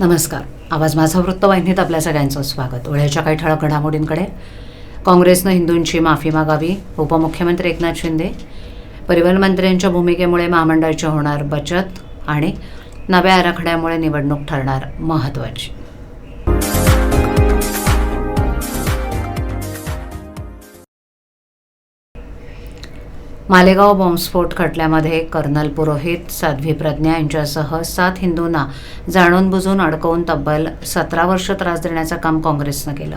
नमस्कार. आवाज माझा वृत्तवाहिनीत आपल्या सगळ्यांचं स्वागत. वेळेच्या काही ठळक घडामोडींकडे. काँग्रेसनं हिंदूंची माफी मागावी उपमुख्यमंत्री एकनाथ शिंदे परिवहन मंत्र्यांच्या भूमिकेमुळे महामंडळाची होणार बचत आणि नव्या आराखड्यामुळे निवडणूक ठरणार महत्त्वाची मालेगाव बॉम्बस्फोट खटल्यामध्ये कर्नल पुरोहित साध्वी प्रज्ञा यांच्यासह सात हिंदूंना जाणून बुजून अडकवून तब्बल सतरा वर्ष त्रास देण्याचं काम काँग्रेसनं केलं.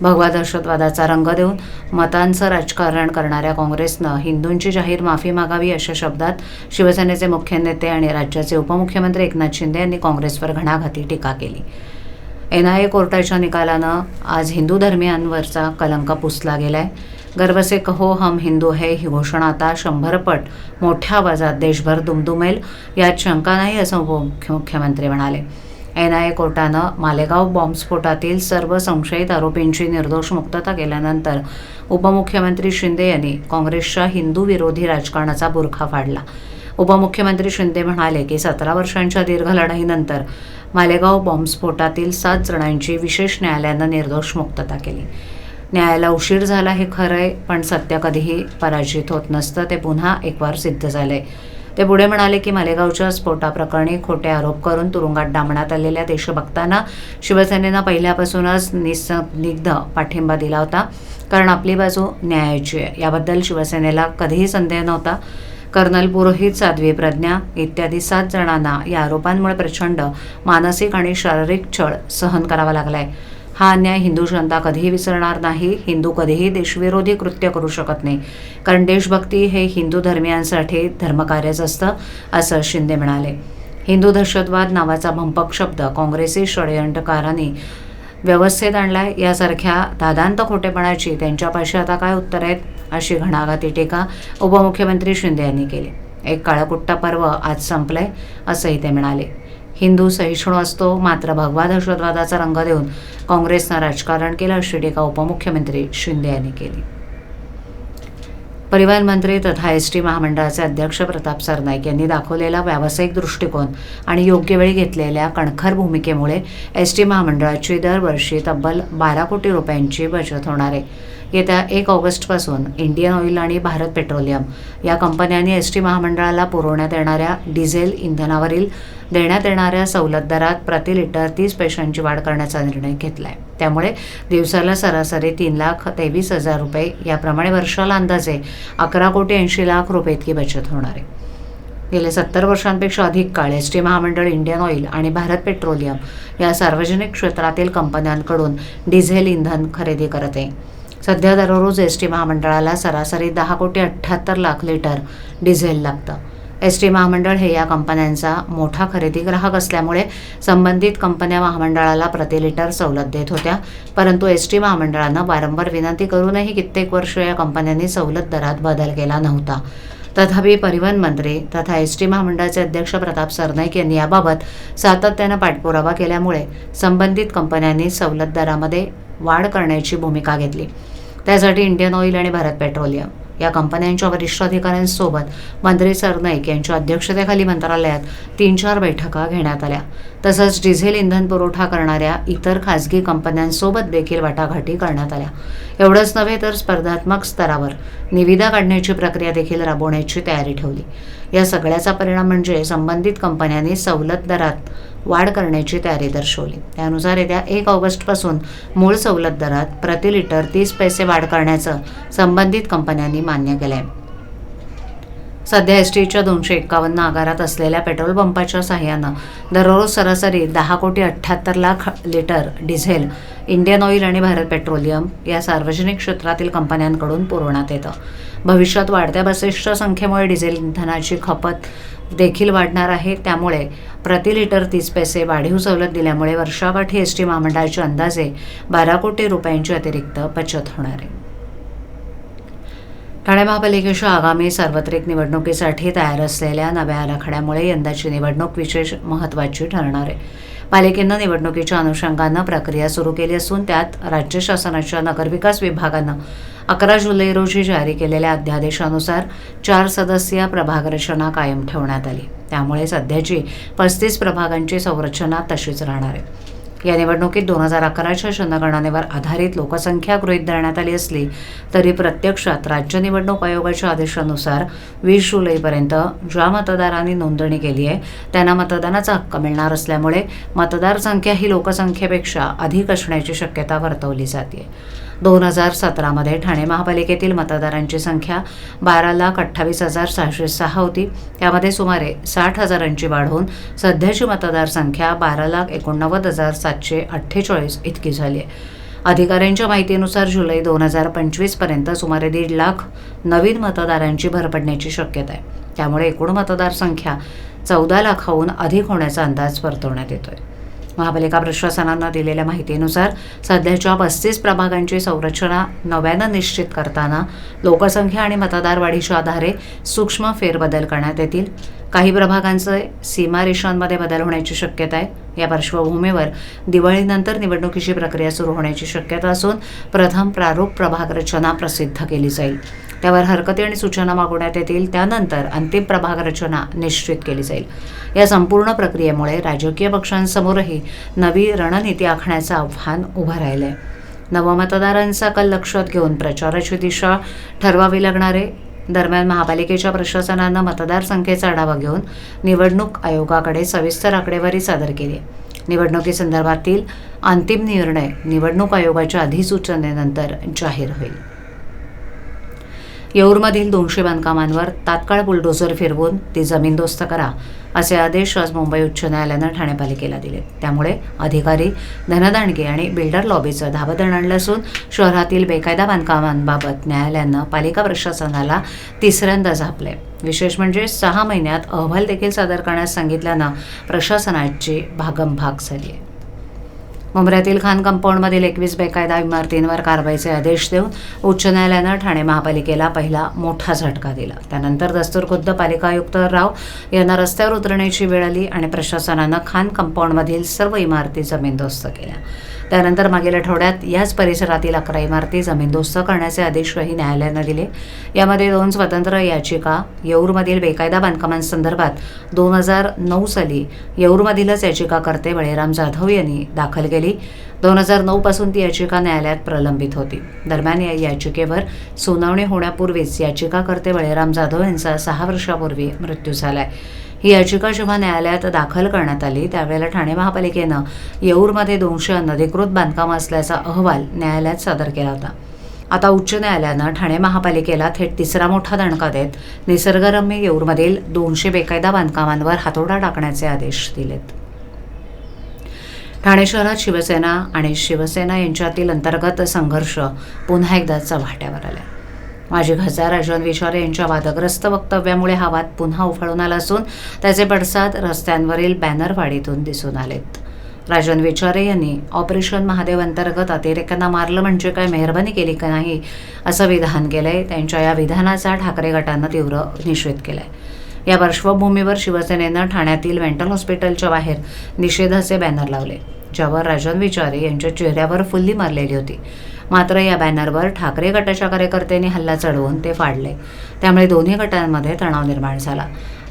भगवा दहशतवादाचा रंग देऊन मतांचं राजकारण करणाऱ्या काँग्रेसनं हिंदूंची जाहीर माफी मागावी अशा शब्दात शिवसेनेचे मुख्य नेते आणि राज्याचे उपमुख्यमंत्री एकनाथ शिंदे यांनी काँग्रेसवर घणाघाती टीका केली. एन आय ए कोर्टाच्या निकालानं आज हिंदू धर्मियांवरचा कलंक पुसला गेलाय. गर्व से कहो हम हिंदू है ही घोषणा आता शंभरपट. मोठ्या आवाजात देशभर दुमदुमेल. यात शंका नाही असं उपमुख्यमंत्री म्हणाले. एन आय ए कोर्टानं मालेगाव बॉम्बस्फोटातील सर्व संशयित आरोपींची निर्दोष मुक्तता केल्यानंतर उपमुख्यमंत्री शिंदे यांनी काँग्रेसच्या हिंदू विरोधी राजकारणाचा बुरखा फाडला. उपमुख्यमंत्री शिंदे म्हणाले की सतरा वर्षांच्या दीर्घ लढाईनंतर मालेगाव बॉम्बस्फोटातील सात जणांची विशेष न्यायालयानं निर्दोष मुक्तता केली. न्यायाला उशीर झाला हे खरं आहे पण सत्य कधीही पराजित होत नसतं ते पुन्हा एकवार सिद्ध झालं आहे ते पुढे म्हणाले की मालेगावच्या स्फोटाप्रकरणी खोटे आरोप करून तुरुंगात डांबण्यात आलेल्या देशभक्तांना शिवसेनेनं पहिल्यापासूनच निस्निग्ध पाठिंबा दिला होता. कारण आपली बाजू न्यायाची आहे. याबद्दल शिवसेनेला कधीही संदेह नव्हता. कर्नल पुरोहित साध्वी प्रज्ञा इत्यादी सात जणांना या आरोपांमुळे प्रचंड मानसिक आणि शारीरिक छळ सहन करावा लागलाय. हा अन्याय हिंदू जनता कधीही विसरणार नाही. हिंदू कधीही देशविरोधी कृत्य करू शकत नाही. कारण देशभक्ती हे हिंदू धर्मियांसाठी धर्मकार्यच असतं असं शिंदे म्हणाले. हिंदू दहशतवाद नावाचा भंपक शब्द काँग्रेसी षडयंत्रकारांनी व्यवस्थेत आणलाय. यासारख्या दादांत खोटेपणाची त्यांच्यापाशी आता काय उत्तर आहेत अशी घणाघाती टीका उपमुख्यमंत्री शिंदे यांनी केली. एक काळकुट्टा पर्व आज संपलंय असंही ते म्हणाले. हिंदू सहिष्णू असतो मात्र भगवा दहशतवादाचा रंग देऊन काँग्रेसनं राजकारण केलं अशी टीका उपमुख्यमंत्री शिंदे यांनी केली. परिवहन मंत्री तथा एस टी महामंडळाचे अध्यक्ष प्रताप सरनाईक यांनी दाखवलेला व्यावसायिक दृष्टिकोन आणि योग्य वेळी घेतलेल्या कणखर भूमिकेमुळे एस टी महामंडळाची दरवर्षी तब्बल बारा कोटी रुपयांची बचत होणार आहे. येत्या एक ऑगस्टपासून इंडियन ऑइल आणि भारत पेट्रोलियम या कंपन्यांनी एस टी महामंडळाला पुरवण्यात येणाऱ्या डिझेल इंधनावरील देण्यात येणाऱ्या सवलत दरात प्रति लिटर तीस पैशांची वाढ करण्याचा निर्णय घेतला आहे त्यामुळे दिवसाला सरासरी तीन लाख तेवीस हजार रुपये याप्रमाणे वर्षाला अंदाजे अकरा कोटी ऐंशी लाख रुपये इतकी बचत होणार आहे. गेल्या सत्तर वर्षांपेक्षा अधिक काळ एस टी महामंडळ इंडियन ऑइल आणि भारत पेट्रोलियम या सार्वजनिक क्षेत्रातील कंपन्यांकडून डिझेल इंधन खरेदी करत आहे. सध्या दररोज एस टी महामंडळाला सरासरी दहा कोटी अठ्ठ्याहत्तर लाख लिटर डिझेल लागतं. एस टी महामंडळ हे या कंपन्यांचा मोठा खरेदी ग्राहक असल्यामुळे संबंधित कंपन्या महामंडळाला प्रति लिटर सवलत देत होत्या. परंतु एस टी महामंडळानं वारंवार विनंती करूनही कित्येक वर्ष या कंपन्यांनी सवलत दरात बदल केला नव्हता. तथापि परिवहन मंत्री तथा एस टी महामंडळाचे अध्यक्ष प्रताप सरनाईक यांनी याबाबत सातत्यानं पाठपुरावा केल्यामुळे संबंधित कंपन्यांनी सवलत दरामध्ये वाढ करण्याची भूमिका घेतली. त्यासाठी इंडियन ऑइल आणि भारत पेट्रोलियम या कंपन्यांच्या वरिष्ठ अधिकाऱ्यांसोबत मंत्री सरनाईक यांच्या अध्यक्षतेखाली मंत्रालयात तीन चार बैठका घेण्यात आल्या. तसंच डिझेल इंधन पुरवठा करणाऱ्या इतर खासगी कंपन्यांसोबत देखील वाटाघाटी करण्यात आल्या. एवढंच नव्हे तर स्पर्धात्मक स्तरावर निविदा काढण्याची प्रक्रिया देखील राबवण्याची तयारी ठेवली. या सगळ्याचा परिणाम म्हणजे संबंधित कंपन्यांनी सवलत दरात वाढ करण्याची तयारी दर्शवली. त्यानुसार येत्या एक ऑगस्टपासून मूळ सवलत दरात प्रति लिटर तीस पैसे वाढ करण्याचं संबंधित कंपन्यांनी मान्य केलं आहे सध्या एस टीच्या दोनशे एक्कावन्न आगारात असलेल्या पेट्रोल पंपाच्या सहाय्यानं दररोज सरासरी दहा कोटी अठ्ठ्याहत्तर lakh litre diesel Indian Oil आणि भारत पेट्रोलियम या सार्वजनिक क्षेत्रातील कंपन्यांकडून पुरवण्यात येतं. भविष्यात वाढत्या बसेसच्या संख्येमुळे डिझेल इंधनाची खपत देखील वाढणार आहे. त्यामुळे प्रति लिटर तीस पैसे वाढीव सवलत दिल्यामुळे वर्षाकाठी एस टी महामंडळाची अंदाजे बारा कोटी रुपयांची अतिरिक्त बचत होणार आहे. ठाणे महापालिकेच्या आगामी सार्वत्रिक निवडणुकीसाठी तयार असलेल्या नव्या आराखड्यामुळे यंदाची निवडणूक विशेष महत्त्वाची ठरणार आहे. पालिकेनं निवडणुकीच्या अनुषंगानं प्रक्रिया सुरू केली असून त्यात राज्य शासनाच्या नगरविकास विभागानं अकरा जुलै रोजी जारी केलेल्या अध्यादेशानुसार चार सदस्यीय प्रभाग रचना कायम ठेवण्यात आली. त्यामुळे सध्याची पस्तीस प्रभागांची संरचना तशीच राहणार आहे. या निवडणुकीत दोन हजार अकराच्या जनगणनेवर आधारित लोकसंख्या गृहीत धरण्यात आली असली तरी प्रत्यक्षात राज्य निवडणूक आयोगाच्या आदेशानुसार वीस जुलैपर्यंत ज्या मतदारांनी नोंदणी केली आहे त्यांना मतदानाचा हक्क मिळणार असल्यामुळे मतदार संख्या ही लोकसंख्येपेक्षा अधिक असण्याची शक्यता वर्तवली जाते दोन हजार सतरामध्ये ठाणे महापालिकेतील मतदारांची संख्या बारा लाख अठ्ठावीस हजार सहाशे सहा होती. त्यामध्ये सुमारे साठ हजारांची वाढ होऊन सध्याची मतदारसंख्या बारा लाख एकोणनव्वद हजार सातशे अठ्ठेचाळीस इतकी झाली आहे अधिकाऱ्यांच्या माहितीनुसार जुलै दोन हजार पंचवीसपर्यंत सुमारे दीड लाख नवीन मतदारांची भर पडण्याची शक्यता आहे. त्यामुळे एकूण मतदारसंख्या चौदा लाखाहून अधिक होण्याचा अंदाज वर्तवण्यात येतोय. महापालिका प्रशासनानं दिलेल्या माहितीनुसार सध्याच्या पस्तीस प्रभागांची संरचना नव्यानं निश्चित करताना लोकसंख्या आणि मतदार वाढीच्या आधारे सूक्ष्म फेरबदल करण्यात येतील. काही प्रभागांचे सीमारेषांमध्ये बदल होण्याची शक्यता आहे. या पार्श्वभूमीवर दिवाळीनंतर निवडणुकीची प्रक्रिया सुरू होण्याची शक्यता असून प्रथम प्रारूप प्रभाग रचना प्रसिद्ध केली जाईल. त्यावर हरकती आणि सूचना मागवण्यात येतील. त्यानंतर अंतिम प्रभाग रचना निश्चित केली जाईल. या संपूर्ण प्रक्रियेमुळे राजकीय पक्षांसमोरही नवी रणनीती आखण्याचं आव्हान उभं राहिलं आहे नवमतदारांचा कल लक्षात घेऊन प्रचाराची दिशा ठरवावी लागणारे. दरम्यान महापालिकेच्या प्रशासनानं मतदारसंख्येचा आढावा घेऊन निवडणूक आयोगाकडे सविस्तर आकडेवारी सादर केली. निवडणुकीसंदर्भातील अंतिम निर्णय निवडणूक आयोगाच्या अधिसूचनेनंतर जाहीर होईल. येऊरमधील दोनशे बांधकामांवर तात्काळ बुलडोझर फिरवून ती जमीनदोस्त करा असे आदेश आज मुंबई उच्च न्यायालयानं ठाणे पालिकेला दिले त्यामुळे अधिकारी धनदांडगे आणि बिल्डर लॉबीचं धाबदण आणलं असून शहरातील बेकायदा बांधकामांबाबत न्यायालयानं पालिका प्रशासनाला तिसऱ्यांदा झापले विशेष म्हणजे सहा महिन्यात अहवाल देखील सादर करण्यास सांगितल्यानं प्रशासनाची भागमभाग झाली आहे मुंबऱ्यातील खान कंपाऊंडमधील एकवीस बेकायदा इमारतींवर कारवाईचे आदेश देऊन उच्च न्यायालयानं ठाणे महापालिकेला पहिला मोठा झटका दिला. त्यानंतर दस्तूर खुद्द पालिका आयुक्त राव यांना रस्त्यावर उतरण्याची वेळ आली आणि प्रशासनानं खान कंपाऊंडमधील सर्व इमारती जमीनदोस्त केल्या. त्यानंतर मागील आठवड्यात याच परिसरातील अकरा इमारती जमीनदोस्त करण्याचे आदेशही न्यायालयानं दिले. यामध्ये दोन स्वतंत्र याचिका येऊरमधील बेकायदा बांधकामांसंदर्भात दोन हजार नऊ साली येऊरमधीलच याचिकाकर्ते बळीराम जाधव यांनी दाखल केली. दोन हजार नऊपासून ती याचिका न्यायालयात प्रलंबित होती. दरम्यान या याचिकेवर सुनावणी होण्यापूर्वीच याचिकाकर्ते बळीराम जाधव यांचा सहा वर्षापूर्वी मृत्यू झाला आहे ही याचिका जेव्हा न्यायालयात दाखल करण्यात आली त्यावेळेला ठाणे महापालिकेनं येऊरमध्ये दोनशे अनधिकृत बांधकामं असल्याचा अहवाल न्यायालयात सादर केला होता. आता उच्च न्यायालयानं ठाणे महापालिकेला थेट तिसरा मोठा दणका देत निसर्गरम्य येऊरमधील दोनशे बेकायदा बांधकामांवर हातोडा टाकण्याचे आदेश दिलेत. ठाणे शहरात शिवसेना आणि शिवसेना यांच्यातील अंतर्गत संघर्ष पुन्हा एकदा चव्हाट्यावर आला माजी खासदार राजन विचारे यांच्या वादग्रस्त वक्तव्यामुळे हा वाद पुन्हा उफाळून आला असून त्याचे पडसाद रस्त्यांवरील बॅनरवाडीतून दिसून आलेत. राजन विचारे यांनी ऑपरेशन महादेव अंतर्गत अतिरेक्यांना मारलं म्हणजे काय मेहरबानी केली का नाही असं विधान केलंय. त्यांच्या या विधानाचा ठाकरे गटानं तीव्र निषेध केलाय. या पार्श्वभूमीवर शिवसेनेनं ठाण्यातील मेंटल हॉस्पिटलच्या बाहेर निषेधाचे बॅनर लावले. ज्यावर राजन विचारे यांच्या चेहऱ्यावर फुल्ली मारलेली होती. मात्र या बॅनरवर ठाकरे गटाच्या कार्यकर्त्यांनी हल्ला चढवून ते फाडले. त्यामुळे दोन्ही गटांमध्ये तणाव निर्माण झाला.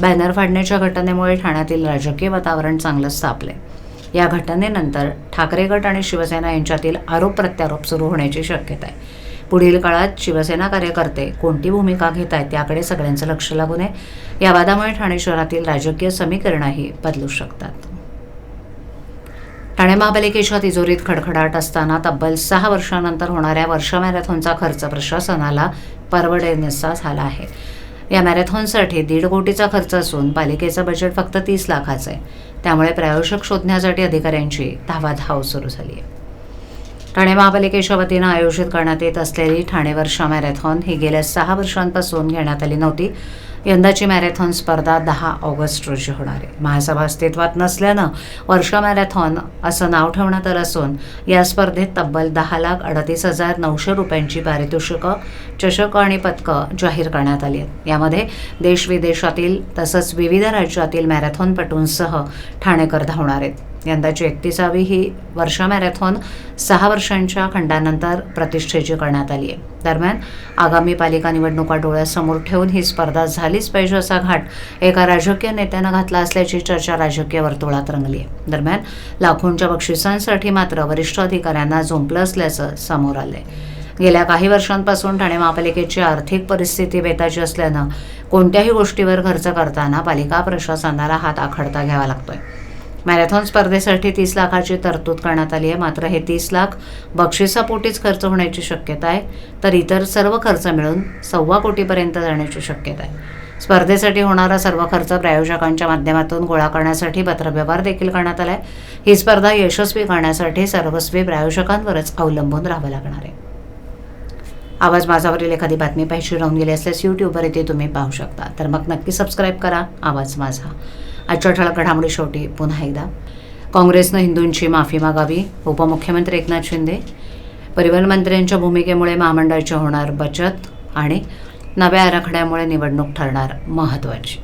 बॅनर फाडण्याच्या घटनेमुळे ठाण्यातील राजकीय वातावरण चांगलंच तापले या घटनेनंतर ठाकरे गट आणि शिवसेना यांच्यातील आरोप प्रत्यारोप सुरू होण्याची शक्यता आहे. पुढील काळात शिवसेना कार्यकर्ते कोणती भूमिका घेत आहेत त्याकडे सगळ्यांचं लक्ष लागू नये. या वादामुळे ठाणे शहरातील राजकीय समीकरणंही बदलू शकतात. ठाणे महापालिकेच्या तिजोरीत खडखडाट असताना तब्बल सहा वर्षानंतर होणाऱ्या वर्षा मॅरेथॉनचा खर्च प्रशासनाला परवडण्याचा झाला आहे. या मॅरेथॉनसाठी दीड कोटीचा खर्च असून पालिकेचं बजेट फक्त तीस लाखाचं आहे. त्यामुळे प्रायोजक शोधण्यासाठी अधिकाऱ्यांची धावाधाव सुरू झाली आहे. ठाणे महापालिकेच्या वतीनं आयोजित करण्यात येत असलेली ठाणे वर्षा मॅरेथॉन ही गेल्या सहा वर्षांपासून घेण्यात आली नव्हती. यंदाची मॅरेथॉन स्पर्धा दहा ऑगस्ट रोजी होणार आहे. महासभा अस्तित्वात नसल्यानं वर्षा मॅरेथॉन असं नाव ठेवण्यात आलं असून या स्पर्धेत तब्बल दहा लाख अडतीस हजार नऊशे रुपयांची पारितोषिकं चषकं आणि पदकं जाहीर करण्यात आली आहेत. यामध्ये देश विदेशातील तसंच विविध राज्यातील मॅरेथॉनपटूंसह ठाणेकर धावणार आहेत. यंदाची एकतीसावी ही वर्षा मॅरेथॉन सहा वर्षांच्या खंडानंतर प्रतिष्ठेची करण्यात आली आहे. दरम्यान आगामी पालिका निवडणुका डोळ्यासमोर ठेवून ही स्पर्धा झालीच पाहिजे असा घाट एका राजकीय नेत्यानं घातला असल्याची चर्चा राजकीय वर्तुळात रंगली आहे. दरम्यान लाखोंच्या बक्षिसांसाठी मात्र वरिष्ठ अधिकाऱ्यांना झोंपलं असल्याचं समोर आलंय. गेल्या काही वर्षांपासून ठाणे महापालिकेची आर्थिक परिस्थिती बेताची असल्यानं कोणत्याही गोष्टीवर खर्च करताना पालिका प्रशासनाला हात आखडता घ्यावा लागतोय. मॅरेथॉन स्पर्धेसाठी तीस लाखाची तरतूद करण्यात आली आहे. मात्र हे तीस लाख बक्षिसापोटीच खर्च होण्याची शक्यता आहे तर इतर सर्व खर्च मिळून सव्वा कोटीपर्यंत जाण्याची शक्यता आहे. स्पर्धेसाठी होणारा सर्व खर्च प्रायोजकांच्या माध्यमातून गोळा करण्यासाठी पत्रव्यवहार देखील करण्यात आला आहे ही स्पर्धा यशस्वी करण्यासाठी सर्वस्वी प्रायोजकांवरच अवलंबून राहावं लागणार आहे. आवाज माझावरील एखादी बातमी पाहिजे राहून गेली असल्यास यूट्यूबवर येथे तुम्ही पाहू शकता. तर मग नक्की सबस्क्राईब करा. आवाज माझा. आजच्या ठळक घडामोडी शेवटी पुन्हा एकदा. काँग्रेसनं हिंदूंची माफी मागावी उपमुख्यमंत्री एकनाथ शिंदे परिवहन मंत्र्यांच्या भूमिकेमुळे महामंडळाची होणार बचत आणि नव्या आराखड्यामुळे निवडणूक ठरणार महत्त्वाची